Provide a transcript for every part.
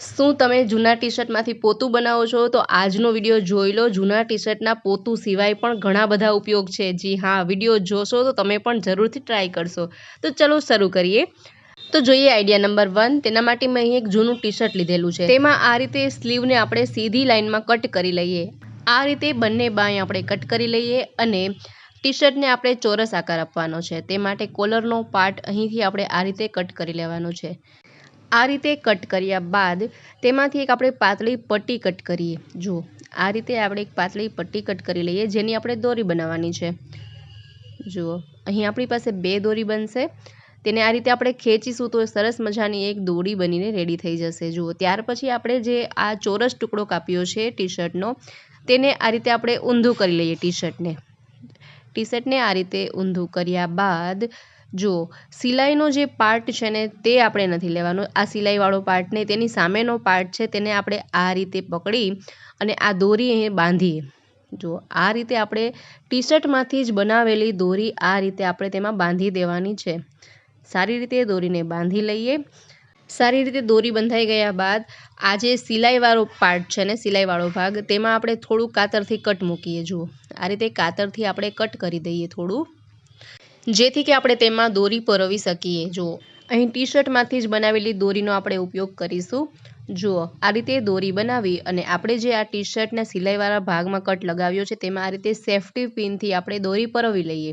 શું તમે જૂના ટી શર્ટમાંથી પોતું બનાવો છો? તો આજનો વીડિયો જોઈ લો. જૂના ટી શર્ટના પોતું સિવાય પણ ઘણા બધા ઉપયોગ છે. જી હા, વીડિયો જોશો તો તમે પણ જરૂરથી ટ્રાય કરશો. તો ચલો શરૂ કરીએ. તો જોઈએ આઈડિયા નંબર વન. તેના માટે મેં અહીં એક જૂનું ટી શર્ટ લીધેલું છે. તેમાં આ રીતે સ્લીવને આપણે સીધી લાઇનમાં કટ કરી લઈએ. આ રીતે બંને બાય આપણે કટ કરી લઈએ અને ટી શર્ટને આપણે ચોરસ આકાર આપવાનો છે. તે માટે કોલરનો પાર્ટ અહીંથી આપણે આ રીતે કટ કરી લેવાનો છે. આ રીતે કટ કર્યા બાદ તેમાંથી એક આપણે પાતળી પટ્ટી કટ કરીએ. જુઓ, આ રીતે આપણે એક પાતળી પટ્ટી કટ કરી લઈએ, જેની આપણે દોરી બનાવવાની છે. જુઓ, અહીં આપણી પાસે બે દોરી બનશે. તેને આ રીતે આપણે ખેંચીશું તો સરસ મજાની એક દોરી બનીને રેડી થઈ જશે. જુઓ, ત્યાર પછી આપણે જે આ ચોરસ ટુકડો કાપ્યો છે ટી શર્ટનો તેને આ રીતે આપણે ઊંધું કરી લઈએ ટી શર્ટને ટી શર્ટને આ રીતે ઊંધું કર્યા બાદ જો સિલાઈનો જે પાર્ટ છે ને તે આપણે નથી લેવાનો. આ સિલાઈવાળો પાર્ટ ને તેની સામેનો પાર્ટ છે તેને આપણે આ રીતે પકડી અને આ દોરી અહીં બાંધીએ. જો આ રીતે આપણે ટી શર્ટમાંથી જ બનાવેલી દોરી આ રીતે આપણે તેમાં બાંધી દેવાની છે. સારી રીતે દોરીને બાંધી લઈએ. સારી રીતે દોરી બંધાઈ ગયા બાદ આ જે સિલાઈવાળો પાર્ટ છે ને સિલાઈવાળો ભાગ, તેમાં આપણે થોડું કાતરથી કટ મૂકીએ. જુઓ, આ રીતે કાતરથી આપણે કટ કરી દઈએ થોડું. જેથી કે આપણે તેમાં દોરી પરોવી શકીએ. જુઓ, અહીં ટી શર્ટમાંથી જ બનાવેલી દોરીનો આપણે ઉપયોગ કરીશું. જુઓ, આ રીતે દોરી બનાવી અને આપણે જે આ ટી શર્ટના સિલાઈવાળા ભાગમાં કટ લગાવ્યો છે તેમાં આ રીતે સેફ્ટી પિનથી આપણે દોરી પરોવી લઈએ.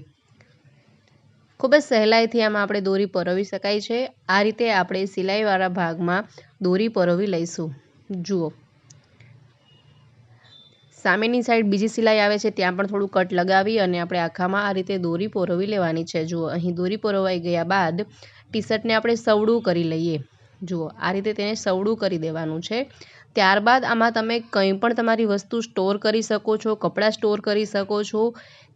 ખૂબ જ સહેલાઈથી આમાં આપણે દોરી પરોવી શકાય છે. આ રીતે આપણે સિલાઈવાળા ભાગમાં દોરી પરોવી લઈશું. જુઓ સામેની સાઈડ બીજી સિલાઈ આવે છે, ત્યાં પણ થોડું કટ લગાવી અને આપણે આખામાં આ રીતે દોરી પરોવી લેવાની છે. જુઓ, અહીં દોરી પરોવાઈ ગયા બાદ ટી શર્ટને આપણે સવડું કરી લઈએ. જુઓ, આ રીતે તેને સવડું કરી દેવાનું છે. ત્યારબાદ આમાં તમે કંઈ પણ તમારી વસ્તુ સ્ટોર કરી શકો છો, કપડાં સ્ટોર કરી શકો છો,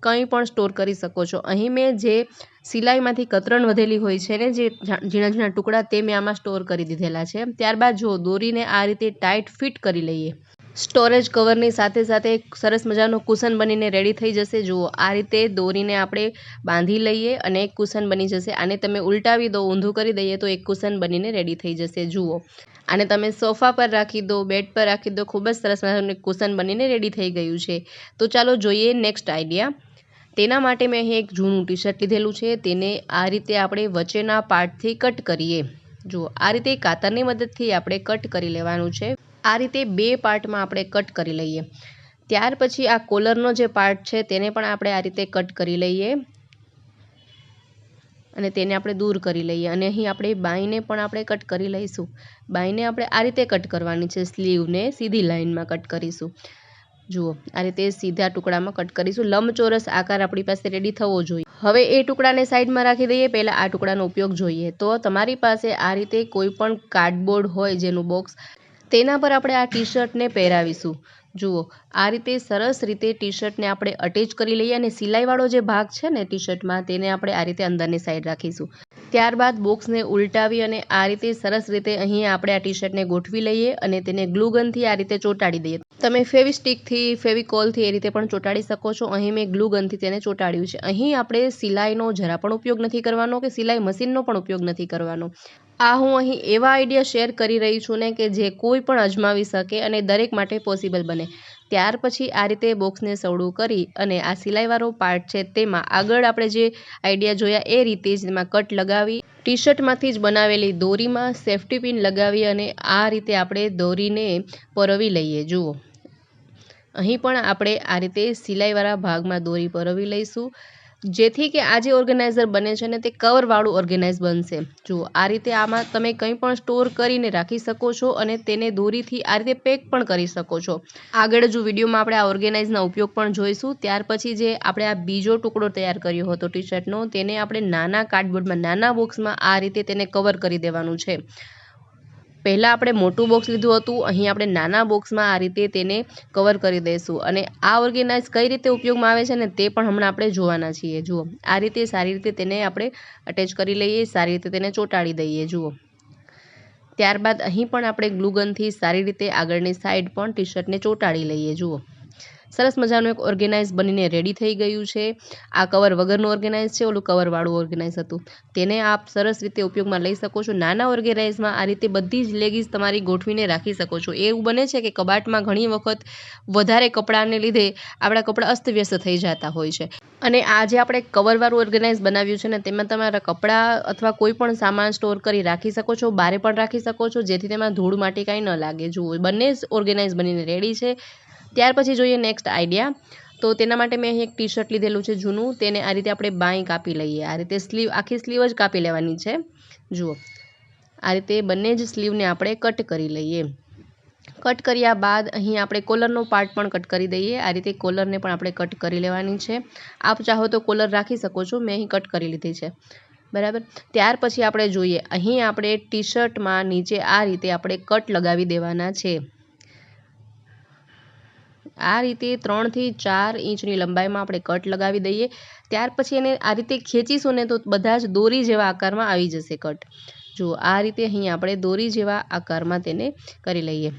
કંઈ પણ સ્ટોર કરી શકો છો. અહીં મેં જે સિલાઈમાંથી કતરણ વધેલી હોય છે ને, જે ઝીણા ઝીણા ટુકડા, તે મેં આમાં સ્ટોર કરી દીધેલા છે. ત્યારબાદ જો દોરીને આ રીતે ટાઈટ ફિટ કરી લઈએ. સ્ટોરેજ કવરની સાથે સાથે સરસ મજાનો કુશન બનીને રેડી થઈ જશે. જુઓ, આ રીતે દોરીને આપણે બાંધી લઈએ અને એક કુશન બની જશે. આને તમે ઉલટાવી દો, ઊંધું કરી દઈએ તો એક કુશન બનીને રેડી થઈ જશે. જુઓ, આને તમે સોફા પર રાખી દો, બેડ પર રાખી દો, ખૂબ જ સરસ મજાનું કુશન બનીને રેડી થઈ ગયું છે. તો ચાલો જોઈએ નેક્સ્ટ આઈડિયા તેના માટે મેં અહીં એક જૂનું ટી શર્ટ લીધેલું છે. તેને આ રીતે આપણે વચ્ચેના પાર્ટથી કટ કરીએ. જુઓ, આ રીતે કાતરની મદદથી આપણે કટ કરી લેવાનું છે. આ રીતે બે પાર્ટમાં આપણે કટ કરી લઈએ. ત્યાર પછી આ કોલરનો જે પાર્ટ છે તેને પણ આપણે આ રીતે કટ કરી લઈએ અને તેને આપણે દૂર કરી લઈએ. અને અહીં આપણે બાઈને પણ આપણે કટ કરી લઈશું. બાઈને આપણે આ રીતે કટ કરવાની છે, સ્લીવને સીધી લાઇનમાં કટ કરીશું. જુઓ, આ રીતે સીધા ટુકડામાં કટ કરીશું. લંબચોરસ આકાર આપણી પાસે રેડી થવો જોઈએ. હવે એ ટુકડાને સાઈડમાં રાખી દઈએ, પહેલાં આ ટુકડાનો ઉપયોગ જોઈએ. તો તમારી પાસે આ રીતે કોઈ પણ કાર્ડબોર્ડ હોય જેનું બોક્સ, તેના પર આપણે આ ટી શર્ટને પહેરાવીશું. જુઓ, આ રીતે સરસ રીતે ટી શર્ટને આપણે અટેચ કરી લઈએ અને સિલાઈવાળો જે ભાગ છે ને ટી શર્ટમાં તેને આપણે આ રીતે અંદરની સાઈડ રાખીશું. ત્યારબાદ બોક્સને ઉલટાવી અને આ રીતે સરસ રીતે અહીં આપણે આ ટી શર્ટને ગોઠવી લઈએ અને તેને ગ્લુગનથી આ રીતે ચોંટાડી દઈએ. તમે ફેવિસ્ટિકથી, ફેવિકોલથી એ રીતે પણ ચોંટાડી શકો છો. અહીં મેં ગ્લુગનથી તેને ચોંટાડ્યું છે. અહીં આપણે સિલાઈનો જરા પણ ઉપયોગ નથી કરવાનો કે સિલાઈ મશીનનો પણ ઉપયોગ નથી કરવાનો. આ હું અહીં એવા આઈડિયા શેર કરી રહી છું ને કે જે કોઈ પણ અજમાવી શકે અને દરેક માટે પોસિબલ બને. ત્યાર પછી આ રીતે બોક્સને સવડું કરી અને આ સિલાઈવાળો પાર્ટ છે તેમાં આગળ આપણે જે આઈડિયા જોયા એ રીતે જ તેમાં કટ લગાવી ટી શર્ટમાંથી જ બનાવેલી દોરીમાં સેફ્ટી પિન લગાવી અને આ રીતે આપણે દોરીને પરોવી લઈએ. જુઓ. અહીં પણ આપણે આ રીતે સિલાઈવાળા ભાગમાં દોરી પરોવી લઈશું. જેથી કે આ જે ઓર્ગેનાઇઝર બને છે ને તે કવરવાળું ઓર્ગેનાઇઝ બનશે. જો આ રીતે આમાં તમે કંઈ પણ સ્ટોર કરીને રાખી શકો છો અને તેને દોરીથી આ રીતે પેક પણ કરી શકો છો. આગળ જો વિડીયોમાં આપણે આ ઓર્ગેનાઇઝના ઉપયોગ પણ જોઈશું, ત્યાર પછી જે આપણે આ બીજો ટુકડો તૈયાર કર્યો હતો ટી શર્ટનો તેને આપણે નાના કાર્ડબોર્ડમાં નાના બોક્સમાં આ રીતે તેને કવર કરી દેવાનું છે. પહેલાં આપણે મોટું બોક્સ લીધું હતું, અહીં આપણે નાના બોક્સમાં આ રીતે તેને કવર કરી દઈશું. અને આ ઓર્ગેનાઇઝ કઈ રીતે ઉપયોગમાં આવે છે ને તે પણ હમણાં આપણે જોવાના છીએ. જુઓ, આ રીતે સારી રીતે તેને આપણે અટેચ કરી લઈએ, સારી રીતે તેને ચોંટાડી દઈએ. જુઓ, ત્યારબાદ અહીં પણ આપણે ગ્લુગનથી સારી રીતે આગળની સાઈડ પણ ટી શર્ટને ચોંટાડી લઈએ. જુઓ સરસ મજાનું એક ઓર્ગેનાઇઝ બનીને રેડી થઈ ગયું છે. આ કવર વગરનું ઓર્ગેનાઇઝ છે, ઓલું કવરવાળું ઓર્ગેનાઇઝ હતું. તેને આપ સરસ રીતે ઉપયોગમાં લઈ શકો છો. નાના ઓર્ગેનાઇઝમાં આ રીતે બધી જ લેગીસ તમારી ગોઠવીને રાખી શકો છો. એવું બને છે કે કબાટમાં ઘણી વખત વધારે કપડાને લીધે આપણા કપડાં અસ્તવ્યસ્ત થઈ જતા હોય છે. અને આ જે આપણે કવરવાળું ઓર્ગેનાઇઝ બનાવ્યું છે ને, તેમાં તમારા કપડાં અથવા કોઈ પણ સામાન સ્ટોર કરી રાખી શકો છો, બારે પણ રાખી શકો છો. જેથી તેમાં ધૂળ માટી કાંઈ ન લાગે. જુઓ, બંને જ ઓર્ગેનાઇઝ બનીને રેડી છે. ત્યાર પછી જોઈએ નેક્સ્ટ આઈડિયા તો તેના માટે મેં અહીં એક ટી શર્ટ લીધેલું છે જૂનું. તેને આ રીતે આપણે બાંય કાપી લઈએ. આ રીતે સ્લીવ આખી સ્લીવ જ કાપી લેવાની છે. જુઓ. આ રીતે બંને જ સ્લીવને આપણે કટ કરી લઈએ. કટ કર્યા બાદ અહીં આપણે કોલરનો પાર્ટ પણ કટ કરી દઈએ. આ રીતે કોલરને પણ આપણે કટ કરી લેવાની છે. આપ ચાહો તો કોલર રાખી શકો છો. મેં અહીં કટ કરી લીધી છે. બરાબર? ત્યાર પછી આપણે જોઈએ. અહીં આપણે ટી શર્ટમાં નીચે આ રીતે આપણે કટ લગાવી દેવાના છે. આ રીતે ત્રણથી ચાર ઇંચની લંબાઈમાં આપણે કટ લગાવી દઈએ. ત્યાર પછી એને આ રીતે ખેંચીશું ને તો બધા જ દોરી જેવા આકારમાં આવી જશે કટ. જુઓ આ રીતે અહીં આપણે દોરી જેવા આકારમાં તેને કરી લઈએ.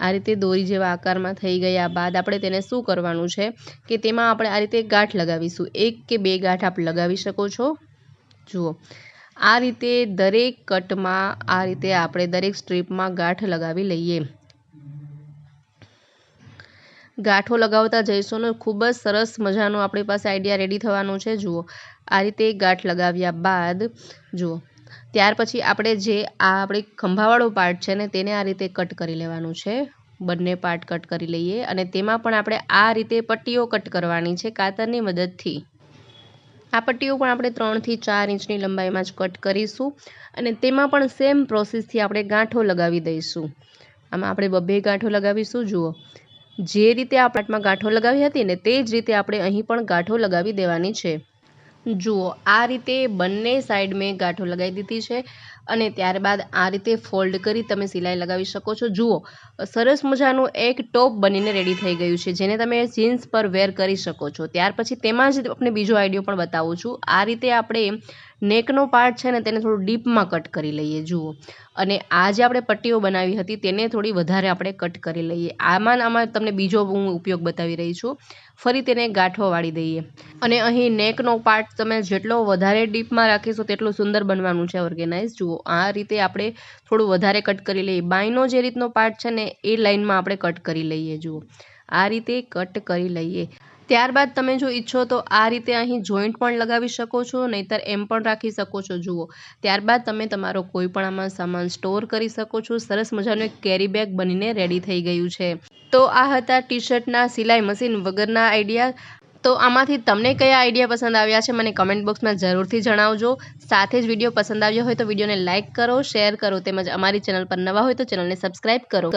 આ રીતે દોરી જેવા આકારમાં થઈ ગયા બાદ આપણે તેને શું કરવાનું છે કે તેમાં આપણે આ રીતે ગાંઠ લગાવીશું. એક કે બે ગાંઠ આપ લગાવી શકો છો. જુઓ. આ રીતે દરેક કટમાં આ રીતે આપણે દરેક સ્ટ્રીપમાં ગાંઠ લગાવી લઈએ. ગાંઠો લગાવતા જઈશું ને ખૂબ જ સરસ મજાનો આપણી પાસે આઈડિયા રેડી થવાનું છે. જુઓ, આ રીતે ગાંઠ લગાવ્યા બાદ, જુઓ, ત્યાર પછી આપણે જે આ આપણે ખંભાવાળો પાર્ટ છે ને તેને આ રીતે કટ કરી લેવાનું છે. બંને પાર્ટ કટ કરી લઈએ અને તેમાં પણ આપણે આ રીતે પટ્ટીઓ કટ કરવાની છે કાતરની મદદથી. આ પટ્ટીઓ પણ આપણે ત્રણથી ચાર ઇંચની લંબાઈમાં જ કટ કરીશું અને તેમાં પણ સેમ પ્રોસેસથી આપણે ગાંઠો લગાવી દઈશું. આમાં આપણે બબ્બે ગાંઠો લગાવીશું, જુઓ જે રીતે આ પાર્ટમાં ગાંઠો લગાવી હતી ને તે જ રીતે આપણે અહીં પણ ગાંઠો લગાવી દેવાની છે. જુઓ, આ રીતે બંને સાઈડ મેં ગાંઠો લગાવી દીધી છે અને ત્યારબાદ આ રીતે ફોલ્ડ કરી તમે સિલાઈ લગાવી શકો છો. જુઓ, સરસ મજાનું એક ટોપ બનીને રેડી થઈ ગયું છે, જેને તમે જીન્સ પર વેર કરી શકો છો. ત્યાર પછી તેમાં જ આપણે બીજો આઈડિયો પણ બતાવું છું. આ રીતે આપણે નેકનો પાર્ટ છે ને તેને થોડું ડીપમાં કટ કરી લઈએ, જુઓ. અને આ જે આપણે પટ્ટીઓ બનાવી હતી તેને થોડી વધારે આપણે કટ કરી લઈએ. આમાં આમાં તમને બીજો હું ઉપયોગ બતાવી રહી છું. ફરી તેને ગાંઠો વાળી દઈએ. અને અહીં નેકનો પાર્ટ તમે જેટલો વધારે ડીપમાં રાખીશો તેટલું સુંદર બનવાનું છે ઓર્ગેનાઇઝ જુઓ, આ રીતે આપણે થોડું વધારે કટ કરી લઈએ. બાયનો જે રીતનો પાર્ટ છે ને એ લાઇનમાં આપણે કટ કરી લઈએ, જુઓ. આ રીતે કટ કરી લઈએ. ત્યારબાદ તમે જો ઈચ્છો તો આ રીતે અહીં જોઈન્ટ પણ લગાવી શકો છો, નહીંતર એમ પણ રાખી શકો છો. જુઓ, ત્યારબાદ તમે તમારો કોઈ પણ આમાં સામાન સ્ટોર કરી શકો છો. સરસ મજાનું એક કેરી બેગ બનીને રેડી થઈ ગયું છે. તો આ હતા ટી શર્ટના સિલાઈ મશીન વગરના આઈડિયા તો આમાંથી તમને કયા આઈડિયા પસંદ આવ્યા છે મને કમેન્ટ બોક્સમાં જરૂરથી જણાવજો. સાથે જ વીડિયો પસંદ આવ્યો હોય તો વિડીયોને લાઇક કરો શેર કરો, તેમજ અમારી ચેનલ પર નવા હોય તો ચેનલને સબસ્ક્રાઈબ કરો.